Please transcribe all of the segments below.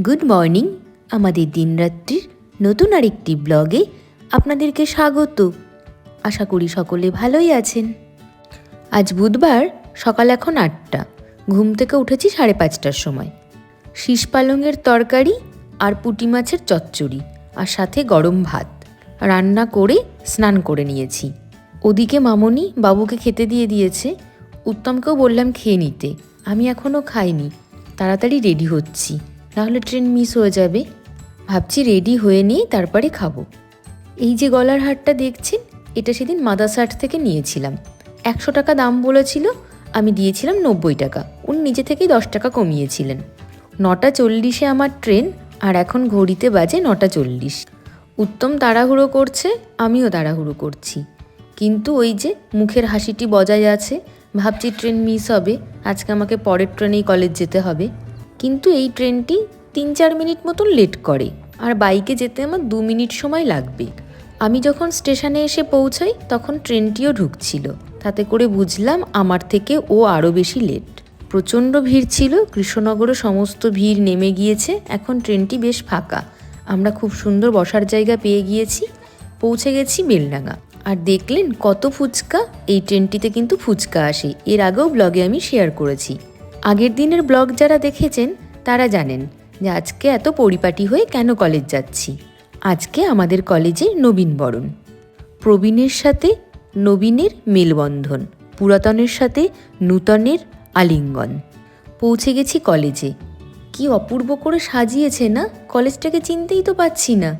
Good morning, আমাদের দিনরাত্রির নতুন আরেকটি ব্লগে আপনাদেরকে স্বাগত। আশা করি সকলে ভালোই আছেন। আজ বুধবার, সকাল এখন আটটা, ঘুম থেকে উঠেছি সাড়ে পাঁচটার সময়। শীষ পালংয়ের তরকারি আর পুঁটি মাছের চচ্চড়ি আর সাথে গরম ভাত। রান্না করে স্নান করে নিয়েছি। ওদিকে মামনি বাবুকে খেতে দিয়ে দিয়েছে। উত্তমকেও বললাম খেয়ে নিতে। আমি এখনও খাইনি। তাড়াতাড়ি রেডি হচ্ছি। নাহলে ট্রেন মিস হয়ে যাবে। ভাবছি রেডি হয়ে নিয়ে তারপরে খাব। এই যে গলার হারটা দেখছেন, এটা সেদিন মাদাস আর্ট থেকে নিয়েছিলাম। একশো টাকা দাম বলেছিল, আমি দিয়েছিলাম নব্বই টাকা। উনি নিজে থেকেই দশ টাকা কমিয়েছিলেন। নটা চল্লিশে আমার ট্রেন, আর এখন ঘড়িতে বাজে নটা চল্লিশ। উত্তম তাড়াহুড়ো করছে, আমিও তাড়াহুড়ো করছি। কিন্তু ওই যে মুখের হাসিটি বজায় আছে, ভাবছি ট্রেন মিস হবে, আজকে আমাকে পরের ট্রেনেই কলেজ যেতে হবে। কিন্তু এই ট্রেনটি তিন চার মিনিট মতন লেট করে। আর বাইকে যেতে আমার দু মিনিট সময় লাগবে। আমি যখন স্টেশনে এসে পৌঁছাই, তখন ট্রেনটিও ঢুকছিল। তাতে করে বুঝলাম আমার থেকে ও আরও বেশি লেট। প্রচণ্ড ভিড় ছিল কৃষ্ণনগরে সমস্ত ভিড় নেমে গিয়েছে, এখন ট্রেনটি বেশ ফাঁকা। আমরা খুব সুন্দর বসার জায়গা পেয়ে গিয়েছি, পৌঁছে গেছি বেলডাঙ্গা। আর দেখলেন কত ফুচকা, এই ট্রেনটিতে কিন্তু ফুচকা আসে। এর আগেও ব্লগে আমি শেয়ার করেছি। আগের দিনের ব্লগ যারা দেখেছেন, তারা জানেন যে আজকে এত পরিপাটি হয়ে কেন কলেজ যাচ্ছি। আজকে আমাদের কলেজে নবীন বরণ। প্রবীণের সাথে নবীনের মেলবন্ধন, পুরাতনের সাথে নূতনের আলিঙ্গন। পৌঁছে গেছি কলেজে। কি অপূর্ব করে সাজিয়েছে না? কলেজটাকে চিনতেই তো পাচ্ছি না।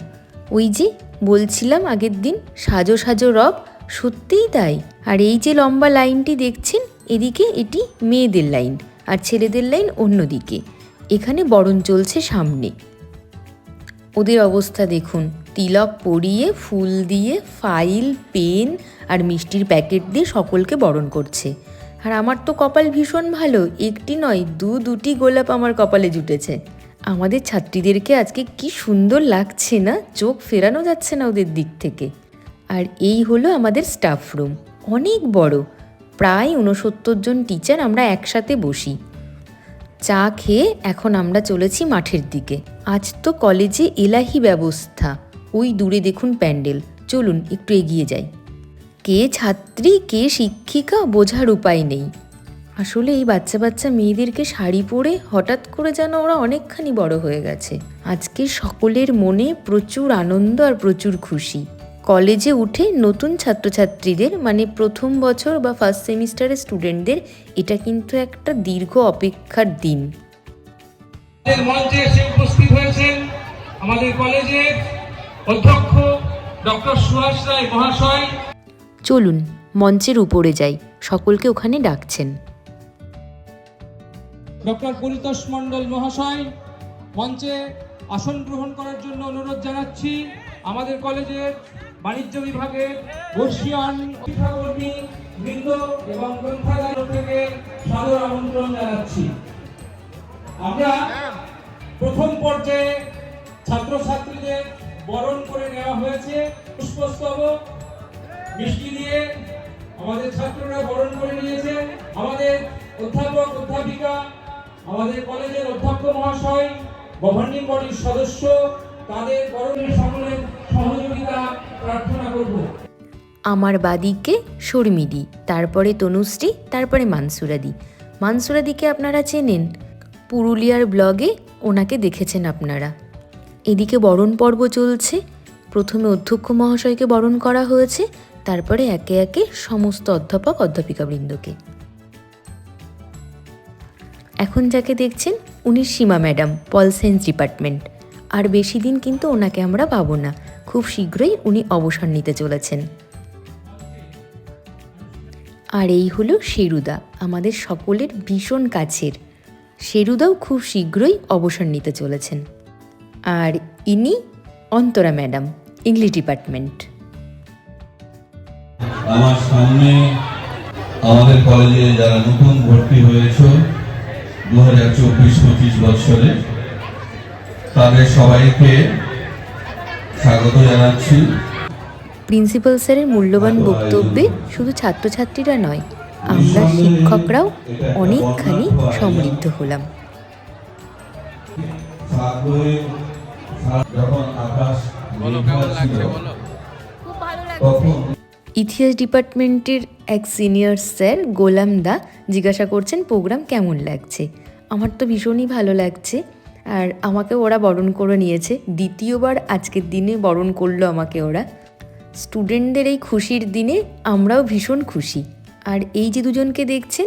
ওই যে বলছিলাম আগের দিন, সাজো সাজো রব, সত্যিই তাই। আর এই যে লম্বা লাইনটি দেখছেন, এদিকে এটি মেয়েদের লাইন। আর ছেলেদের লাইন অন্যদিকে। এখানে বরণ চলছে সামনে। ওদের অবস্থা দেখুন। তিলক পরিয়ে, ফুল দিয়ে, ফাইল, পেন আর মিষ্টির প্যাকেট দিয়ে সকলকে বরণ করছে। আর আমার তো কপাল ভীষণ ভালো। একটি নয়, দু দুটি গোলাপ আমার কপালে জুটেছে। আমাদের ছাত্রীদেরকে আজকে কি সুন্দর লাগছে না? চোখ ফেরানো যাচ্ছে না ওদের দিক থেকে। আর এই হলো আমাদের স্টাফ রুম অনেক বড়। প্রায় ঊনসত্তর জন টিচার আমরা একসাথে বসি। চা খেয়ে এখন আমরা চলেছি মাঠের দিকে। আজ তো কলেজে এলাহি ব্যবস্থা। ওই দূরে দেখুন প্যান্ডেল। চলুন, একটু এগিয়ে যাই। কে ছাত্রী, কে শিক্ষিকা, বোঝার উপায় নেই। আসলে এই বাচ্চা বাচ্চা মেয়েদেরকে শাড়ি পরে হঠাৎ করে যেন ওরা অনেকখানি বড় হয়ে গেছে। আজকে সকলের মনে প্রচুর আনন্দ আর প্রচুর খুশি। কলেজে উঠে নতুন ছাত্রছাত্রীদের মানে প্রথম বছর বা ফার্স্ট সেমিস্টারের স্টুডেন্টদের এটা কিন্তু একটা দীর্ঘ অপেক্ষার দিন। মঞ্চে এসে উপস্থিত হয়েছেন আমাদের কলেজের অধ্যক্ষ ডক্টর সুভাষ রায় মহাশয়। চলুন মঞ্চের উপরে যাই। সকলকে ওখানে ডাকছেন। ডক্টর পরিতোষ মণ্ডল মহাশয় মঞ্চে আসন গ্রহণ করার জন্য অনুরোধ জানাচ্ছি। আমাদের কলেজের বাণিজ্য বিভাগের বর্ষিয়ান শিক্ষাকর্মী, বৃন্দ এবং গ্রন্থাগার থেকে সাদর আমন্ত্রণ জানাচ্ছি। আমরা প্রথম পর্যায়ে ছাত্রছাত্রীদের বরণ করে নেওয়া হয়েছে। পুষ্পস্তবক, মিষ্টি দিয়ে আমাদের ছাত্ররা বরণ করে নিয়েছে। আমাদের অধ্যাপক, অধ্যাপিকা, আমাদের কলেজের অধ্যক্ষ মহাশয়, গভর্নিং বডির সদস্য, তাদের বরণের সকলের সহযোগিতা আমার বাদিকে শর্মিদি তারপরে তনুশ্রী, তারপরে মানসুরাদি মানসুরাদিকে আপনারা চেনেন? পুরুলিয়ার ব্লগে ওনাকে দেখেছেন আপনারা। এদিকে বরণ পর্ব চলছে। প্রথমে অধ্যক্ষ মহাশয়কে বরণ করা হয়েছে, তারপরে একে একে সমস্ত অধ্যাপক, অধ্যাপিকাবৃন্দকে। এখন যাকে দেখছেন, উনি Seema madam, pol science department. আর বেশি দিন কিন্তু ওনাকে আমরা পাবো না। খুব শীঘ্রই উনি অবসর নিতে চলেছেন। আর এই হলো শেরুদা, আমাদের সকলের ভীষণ কাছের। শেরুদাও খুব শীঘ্রই অবসর নিতে চলেছেন। আর ইনি অন্তরা ম্যাডাম, ইংলিশ ডিপার্টমেন্ট। আমার সামনে আমাদের কলেজে যারা নতুন ভর্তি হয়েছে দু হাজার চব্বিশ পঁচিশ বৎসরে, তাদের সবাইকে স্বাগত জানাচ্ছি। প্রিন্সিপাল স্যারের মূল্যবান বক্তব্যে শুধু ছাত্রছাত্রীরা নয় আমরা শিক্ষকরাও অনেকখানি সমৃদ্ধ হলাম। ইতিহাস ডিপার্টমেন্টের এক সিনিয়র স্যার গোলাম দা জিজ্ঞাসা করছেন প্রোগ্রাম কেমন লাগছে? আমার তো ভীষণই ভালো লাগছে। আর আমাকে ওরা বরণ করে নিয়েছে। দ্বিতীয়বার আজকের দিনে বরণ করল আমাকে ওরা। স্টুডেন্টদের এই খুশির দিনে আমরাও ভীষণ খুশি। আর এই যে দুজনকে দেখছেন,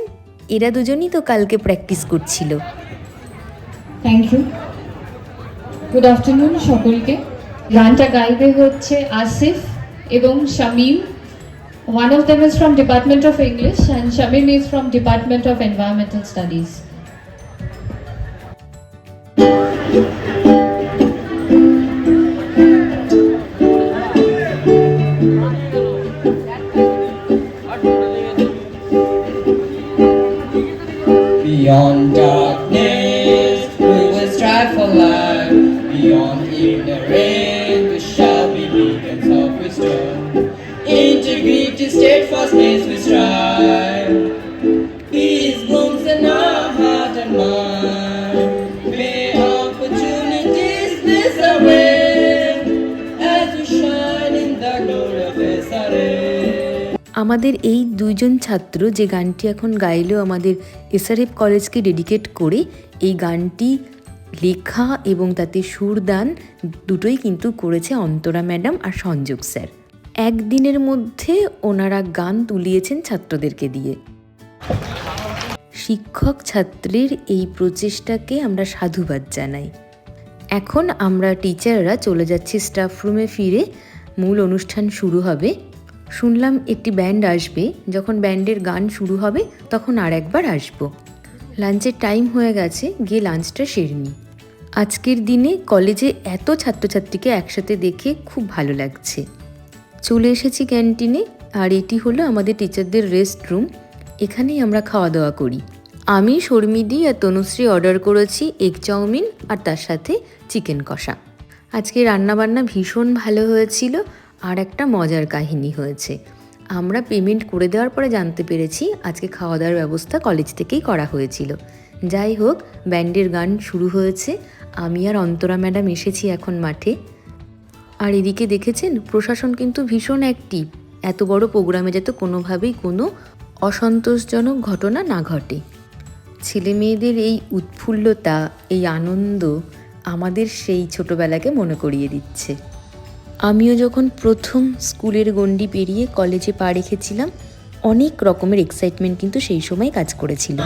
এরা দুজনই তো কালকে প্র্যাকটিস করছিল। থ্যাংক ইউ গুড আফটারনুন সকলকে। গানটা গাইবে হচ্ছে আসিফ এবং Shamim. One of them is from department of English and Shamim is from department of environmental studies আমাদের এই দুইজন ছাত্র যে গানটি এখন গাইলো আমাদের এসআরএফ কলেজকে ডেডিকেট করে এই গানটি লেখা এবং তাতে সুরদান দুটোই কিন্তু করেছে অন্তরা ম্যাডাম আর সংযোগ স্যার। একদিনের মধ্যে ওনারা গান তুলিয়েছেন ছাত্রদেরকে দিয়ে। শিক্ষক ছাত্রীর এই প্রচেষ্টাকে আমরা সাধুবাদ জানাই। এখন আমরা টিচাররা চলে যাচ্ছি স্টাফ রুমে ফিরে। মূল অনুষ্ঠান শুরু হবে। শুনলাম একটি ব্যান্ড আসবে, যখন ব্যান্ডের গান শুরু হবে তখন আর একবার আসব। লাঞ্চের টাইম হয়ে গেছে, গিয়ে লাঞ্চটা সেরে নিই। আজকের দিনে কলেজে এত ছাত্রছাত্রীকে একসাথে দেখে খুব ভালো লাগছে। চলে এসেছি ক্যান্টিনে, আর এটি হলো আমাদের টিচারদের রেস্ট রুম এখানেই আমরা খাওয়া দাওয়া করি। আমি, শর্মিদি আর তনুশ্রী অর্ডার করেছি এগ চাউমিন আর তার সাথে চিকেন কষা। আজকে রান্নাবান্না ভীষণ ভালো হয়েছিল। আর একটা মজার কাহিনী হয়েছে। আমরা পেমেন্ট করে দেওয়ার পরে জানতে পেরেছি আজকে খাওয়া দাওয়ার ব্যবস্থা কলেজ থেকেই করা হয়েছিল। যাই হোক ব্যান্ডের গান শুরু হয়েছে। আমি আর অন্তরা ম্যাডাম এসেছি এখন মাঠে। আর এদিকে দেখেছেন, প্রশাসন কিন্তু ভীষণ অ্যাক্টিভ এত বড় প্রোগ্রামে যাতে কোনোভাবেই কোনো অসন্তোষজনক ঘটনা না ঘটে। ছেলে মেয়েদের এই উৎফুল্লতা, এই আনন্দ আমাদের সেই ছোটবেলাকে মনে করিয়ে দিচ্ছে। আমিও যখন প্রথম স্কুলের গণ্ডি পেরিয়ে কলেজে পা রেখেছিলাম অনেক রকমের এক্সাইটমেন্ট কিন্তু সেই সময় কাজ করেছিল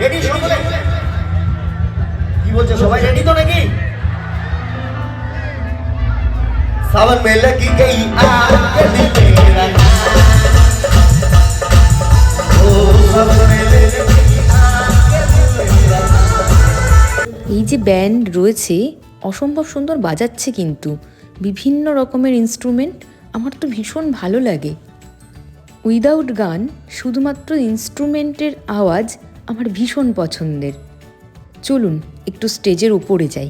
রেডি সকলে কি বলছে সবাই রেডি তো নাকি सावन में लगी गई आग दिल मेरा ओ सावन में लगी आग दिल मेरा এই যে ব্যান্ড রয়েছে অসম্ভব সুন্দর বাজাচ্ছে কিন্তু বিভিন্ন রকমের ইনস্ট্রুমেন্ট আমার তো ভীষণ ভালো লাগে। উইদাউট গান, শুধুমাত্র ইনস্ট্রুমেন্টের আওয়াজ আমার ভীষণ পছন্দের। চলুন, একটু স্টেজের উপরে যাই।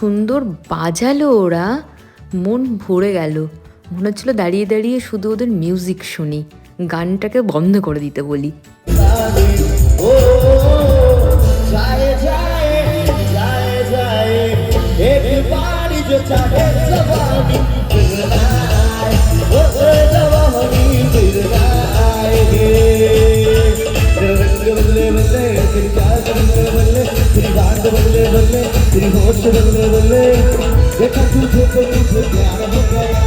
সুন্দর বাজালো ওরা মন ভরে গেল মনে হচ্ছিল দাঁড়িয়ে দাঁড়িয়ে শুধু ওদের মিউজিক শুনি গানটাকে বন্ধ করে দিতে বলি Thank. तेरी बात बल्ले बल्ले तेरी होश बल्ले बल्ले देखा तुझे तो मुझे प्यार हो गया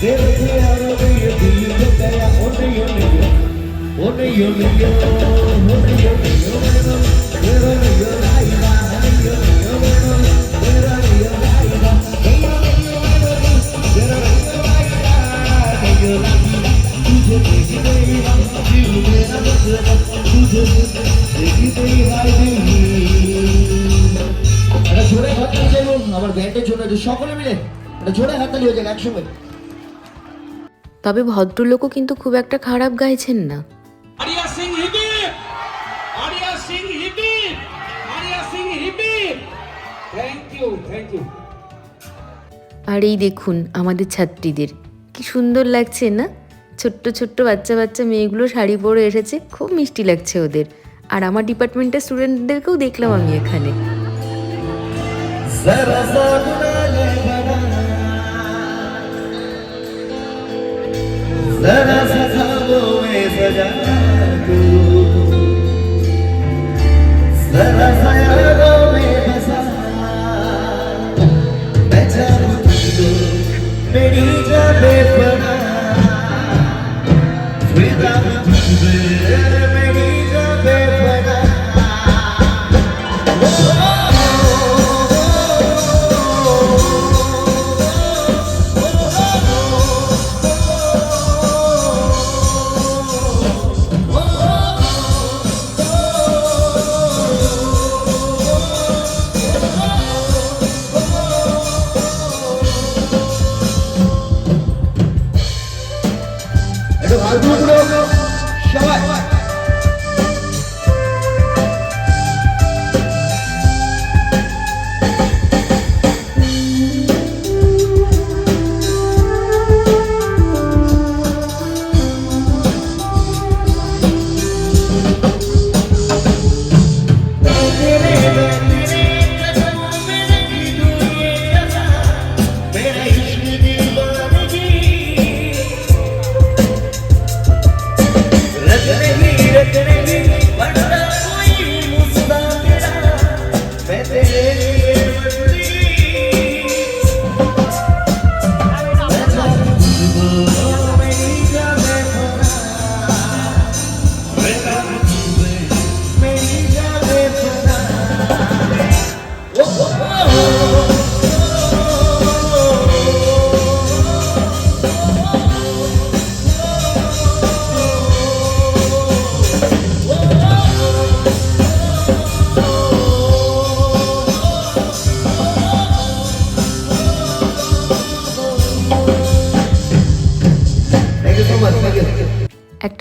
दिल प्यार हो दिल हो गया ओ नहीं ओ नहीं ओ नहीं ओ नहीं ओ नहीं ओ আমার ব্যান্ডের জন্য একটু সকলে মিলে একটা জোরে হাততালি হয়ে যাক একসঙ্গে। তবে ভদ্রলোকও কিন্তু খুব একটা খারাপ গাইছেন না। আরিয়া সিং হিবিব আরিয়া সিং হিবিব আরিয়া সিং হিবিব থ্যাংক ইউ থ্যাংক ইউ আর এই দেখুন আমাদের ছাত্রীদের কি সুন্দর লাগছে না? ছোট্ট ছোট্ট বাচ্চা বাচ্চা মেয়েগুলো শাড়ি পরে এসেছে খুব মিষ্টি লাগছে ওদের। আর আমার ডিপার্টমেন্টের স্টুডেন্টদেরকেও দেখলাম আমি এখানে। زرزابنا لبنا زرزابو وزجاكو زرزابو সবাই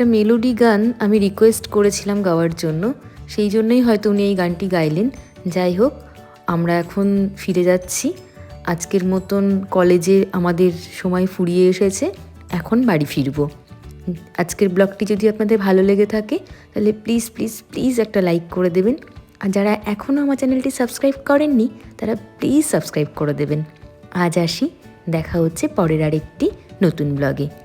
মেলোডি গান আমি রিকোয়েস্ট করেছিলাম গাওয়ার জন্য। সেই জন্যই হয়তো উনি এই গানটি গাইলেন। যাই হোক, আমরা এখন ফিরে যাচ্ছি। আজকের মতন কলেজে আমাদের সময় ফুরিয়ে এসেছে। এখন বাড়ি ফিরবো। আজকের ব্লগটি যদি আপনাদের ভালো লেগে থাকে, তাহলে প্লিজ প্লিজ প্লিজ একটা লাইক করে দেবেন। আর যারা এখনও আমার চ্যানেলটি সাবস্ক্রাইব করেননি, তারা প্লিজ সাবস্ক্রাইব করে দেবেন। আজ আসি, দেখা হচ্ছে পরের আরেকটি নতুন ব্লগে।